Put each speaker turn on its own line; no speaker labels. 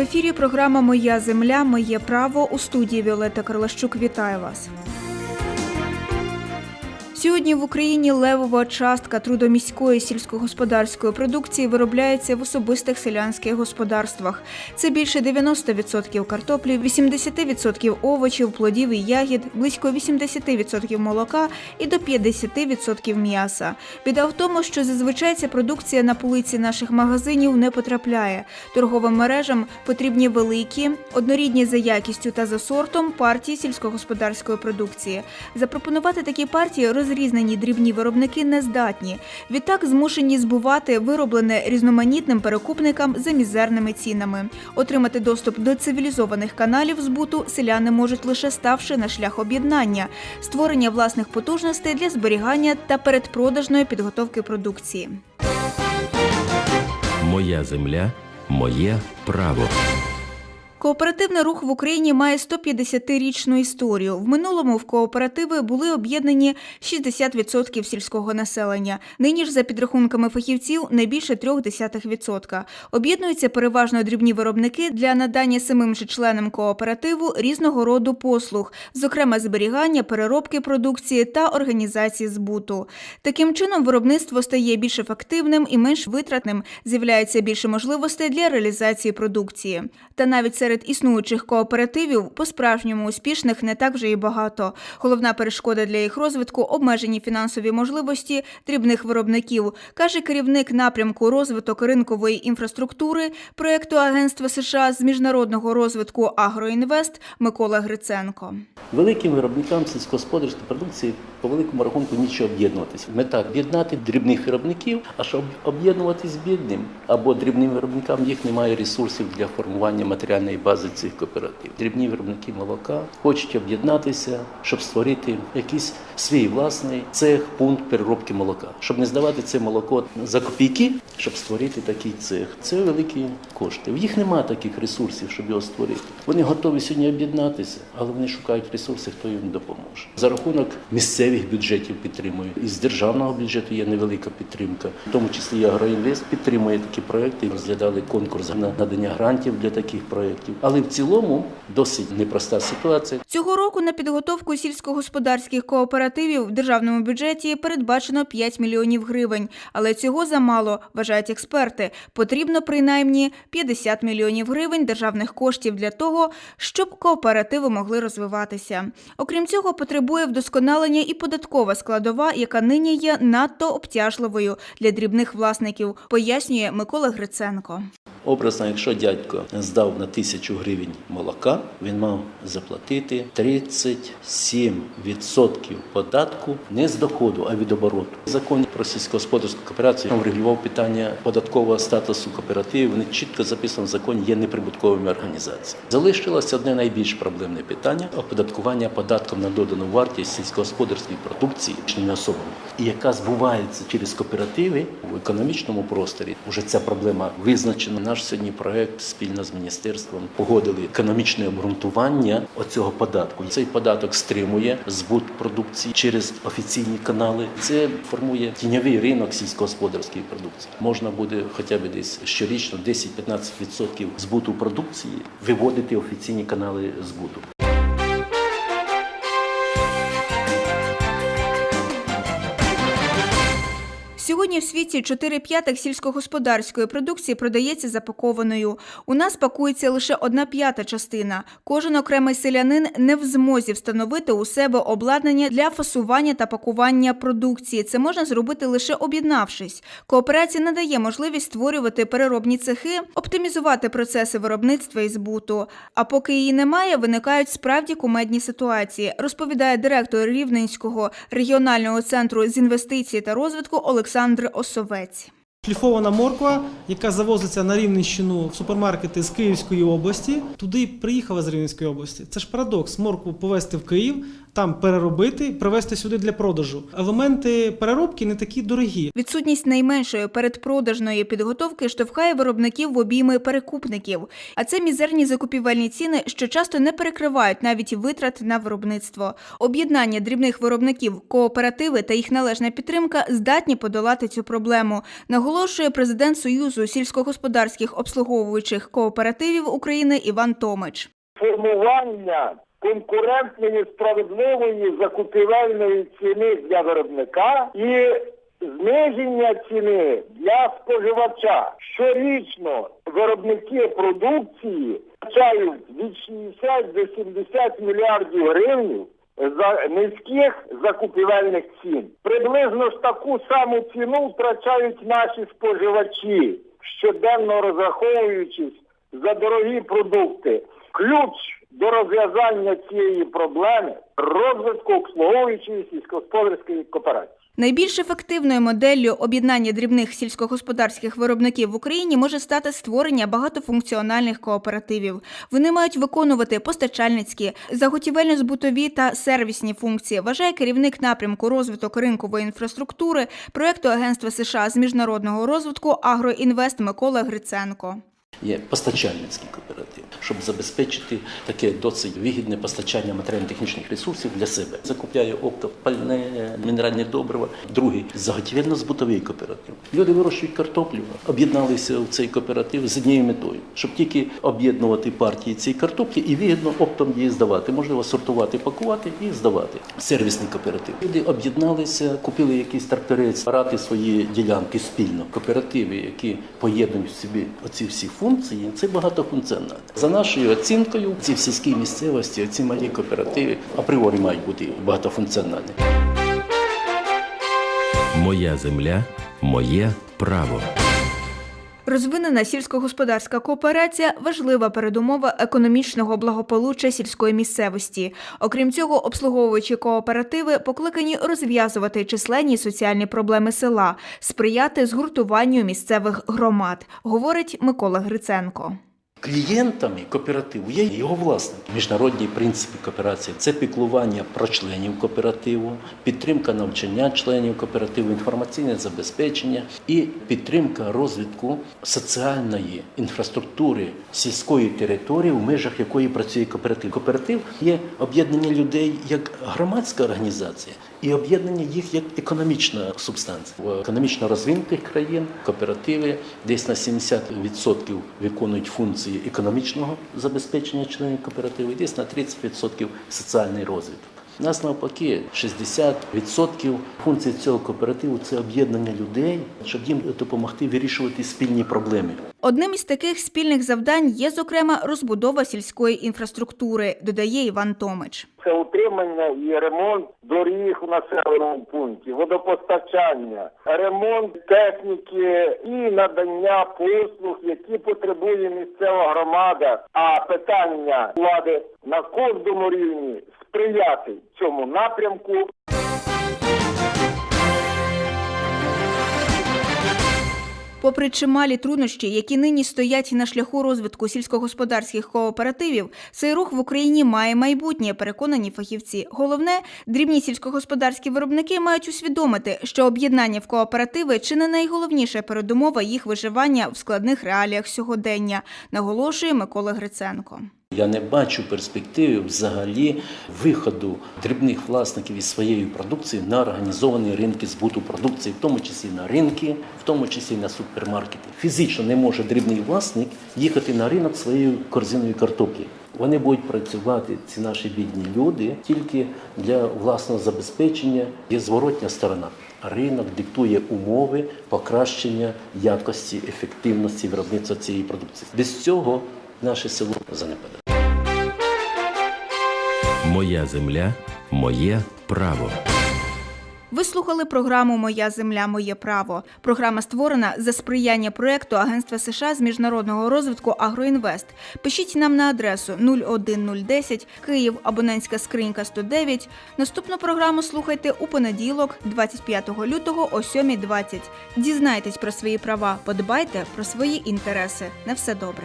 ефірі програма Моя земля, моє право у студії Віолета Карлащук. Вітаю вас. Сьогодні в Україні левова частка трудоміської сільськогосподарської продукції виробляється в особистих селянських господарствах. Це більше 90% картоплі, 80% овочів, плодів і ягід, близько 80% молока і до 50% м'яса. Біда в тому, що зазвичай ця продукція на полиці наших магазинів не потрапляє. Торговим мережам потрібні великі, однорідні за якістю та за сортом партії сільськогосподарської продукції. Запропонувати такі партії розрізнені дрібні виробники не здатні. Відтак змушені збувати вироблене різноманітним перекупникам за мізерними цінами. Отримати доступ до цивілізованих каналів збуту селяни можуть лише ставши на шлях об'єднання, створення власних потужностей для зберігання та передпродажної підготовки продукції.
Моя земля, моє право.
Кооперативний рух в Україні має 150-річну історію. В минулому в кооперативи були об'єднані 60% сільського населення. Нині ж, за підрахунками фахівців, не більше 0,3%. Об'єднуються переважно дрібні виробники для надання самим же членам кооперативу різного роду послуг, зокрема зберігання, переробки продукції та організації збуту. Таким чином, виробництво стає більш ефективним і менш витратним. З'являється більше можливостей для реалізації продукції. Та навіть серед існуючих кооперативів по-справжньому успішних не так вже і багато. Головна перешкода для їх розвитку обмежені фінансові можливості дрібних виробників, каже керівник напрямку розвиток ринкової інфраструктури проєкту Агентства США з міжнародного розвитку Агроінвест Микола Гриценко.
Великим виробникам сільськогосподарської продукції по великому рахунку нічого об'єднуватися. Мета об'єднати дрібних виробників, а щоб об'єднуватись бідним або дрібним виробникам, їх немає ресурсів для формування матеріальної бази цих кооперативів. Дрібні виробники молока хочуть об'єднатися, щоб створити якийсь свій власний цех, пункт переробки молока, щоб не здавати це молоко за копійки, щоб створити такий цех. Це великі кошти. В їх немає таких ресурсів, щоб його створити. Вони готові сьогодні об'єднатися, але вони шукають ресурси, хто їм допоможе. За рахунок місцевих бюджетів підтримують. Із державного бюджету є невелика підтримка, в тому числі і Агроінвест підтримує такі проекти. Розглядали конкурс на надання грантів для таких проєктів. Але в цілому досить непроста ситуація.
Цього року на підготовку сільськогосподарських кооперативів в державному бюджеті передбачено 5 мільйонів гривень. Але цього замало, вважають експерти. Потрібно принаймні 50 мільйонів гривень державних коштів для того, щоб кооперативи могли розвиватися. Окрім цього, потребує вдосконалення і податкова складова, яка нині є надто обтяжливою для дрібних власників, пояснює Микола Гриценко.
Образно, якщо дядько здав на тисячу гривень молока, він мав заплатити 37% податку не з доходу, а від обороту. Закон про сільськогосподарську кооперацію врегулював питання податкового статусу кооперативів. Вони чітко записано в законі, є неприбутковими організаціями. Залишилося одне найбільш проблемне питання оподаткування податком на додану вартість сільськогосподарської продукції особами, і яка збувається через кооперативи в економічному просторі. Уже ця проблема визначена. Наш сьогодні проект спільно з міністерством погодили економічне обґрунтування оцього податку. Цей податок стримує збут продукції через офіційні канали. Це формує тіньовий ринок сільськогосподарської продукції. Можна буде хоча б десь щорічно 10-15% збуту продукції виводити офіційні канали збуту.
Сьогодні в світі 4 п'ятих сільськогосподарської продукції продається запакованою. У нас пакується лише одна п'ята частина. Кожен окремий селянин не в змозі встановити у себе обладнання для фасування та пакування продукції. Це можна зробити лише об'єднавшись. Кооперація надає можливість створювати переробні цехи, оптимізувати процеси виробництва і збуту. А поки її немає, виникають справді кумедні ситуації, розповідає директор Рівненського регіонального центру з інвестицій та розвитку Олександр Осовець.
Шліфована морква, яка завозиться на Рівненщину в супермаркети з Київської області, туди приїхала з Рівненської області. Це ж парадокс. Моркву повезти в Київ, там переробити, привезти сюди для продажу. Елементи переробки не такі дорогі.
Відсутність найменшої передпродажної підготовки штовхає виробників в обійми перекупників. А це мізерні закупівельні ціни, що часто не перекривають навіть витрат на виробництво. Об'єднання дрібних виробників, кооперативи та їх належна підтримка здатні подолати цю проблему, наголошує президент Союзу сільськогосподарських обслуговуючих кооперативів України Іван Томич.
формування конкурентної справедливої закупівельної ціни для виробника і зниження ціни для споживача. Щорічно виробники продукції втрачають від 60 до 70 мільярдів гривень за низьких закупівельних цін. Приблизно ж таку саму ціну втрачають наші споживачі, щоденно розраховуючись за дорогі продукти. Ключ до розв'язання цієї проблеми розвитку обслуговуючої сільськогосподарської кооперації.
Найбільш ефективною моделлю об'єднання дрібних сільськогосподарських виробників в Україні може стати створення багатофункціональних кооперативів. Вони мають виконувати постачальницькі, заготівельно-збутові та сервісні функції. Вважає керівник напрямку розвиток ринкової інфраструктури проекту Агентства США з міжнародного розвитку Агроінвест Микола Гриценко.
Є постачальницький кооператив, щоб забезпечити таке досить вигідне постачання матеріально-технічних ресурсів для себе. Закупляє опто, пальне, мінеральне добриво. Другий заготівельно-збутовий кооператив. Люди вирощують картоплю, об'єдналися в цей кооператив з однією метою, щоб тільки об'єднувати партії цієї картоплі і вигідно оптом її здавати. Можливо, сортувати, пакувати і здавати. Сервісний кооператив. Люди об'єдналися, купили якісь тракторець, апарати свої ділянки спільно. Кооперативи, які поєднують в собі оці всі функції, це багатофункціональне. За нашою оцінкою, ці в сільській місцевості, ці малі кооперативи апріорі мають бути багатофункціональні.
Моя земля, моє право.
Розвинена сільськогосподарська кооперація важлива передумова економічного благополуччя сільської місцевості. Окрім цього, обслуговуючі кооперативи покликані розв'язувати численні соціальні проблеми села, сприяти згуртуванню місцевих громад, говорить Микола Гриценко.
Клієнтами кооперативу є його власники. Міжнародні принципи кооперації це піклування про членів кооперативу, підтримка навчання членів кооперативу, інформаційне забезпечення і підтримка розвитку соціальної інфраструктури сільської території, в межах якої працює кооператив. Кооператив є об'єднання людей як громадська організація і об'єднання їх як економічна субстанція. В економічно розвинутих країн кооперативи десь на 70% виконують функції економічного забезпечення членів кооперативу, десь на 30% соціальний розвиток. У нас навпаки 60% функцій цього кооперативу це об'єднання людей, щоб їм допомогти вирішувати спільні проблеми.
Одним із таких спільних завдань є, зокрема, розбудова сільської інфраструктури, додає Іван Томич.
Це утримання і ремонт доріг у населеному пункті, водопостачання, ремонт техніки і надання послуг, які потребує місцева громада. А питання влади на кожному рівні сприяти цьому напрямку.
Попри чималі труднощі, які нині стоять на шляху розвитку сільськогосподарських кооперативів, цей рух в Україні має майбутнє, переконані фахівці. Головне, дрібні сільськогосподарські виробники мають усвідомити, що об'єднання в кооперативи чи не найголовніша передумова їх виживання в складних реаліях сьогодення, наголошує Микола Гриценко.
Я не бачу перспективи взагалі виходу дрібних власників із своєї продукції на організовані ринки збуту продукції, в тому числі на ринки, в тому числі на супермаркети. Фізично не може дрібний власник їхати на ринок своєю корзиною картоплі. Вони будуть працювати, ці наші бідні люди, тільки для власного забезпечення є зворотня сторона. Ринок диктує умови покращення якості, ефективності виробництва цієї продукції. Без цього наше село занепаде.
Моя земля, моє право.
Ви слухали програму Моя земля, моє право. Програма створена за сприяння проекту Агентства США з міжнародного розвитку Агроінвест. Пишіть нам на адресу 01010 Київ, абонентська скринька 109. Наступну програму слухайте у понеділок, 25 лютого о 7.20. Дізнайтесь про свої права, подбайте про свої інтереси. На все добре.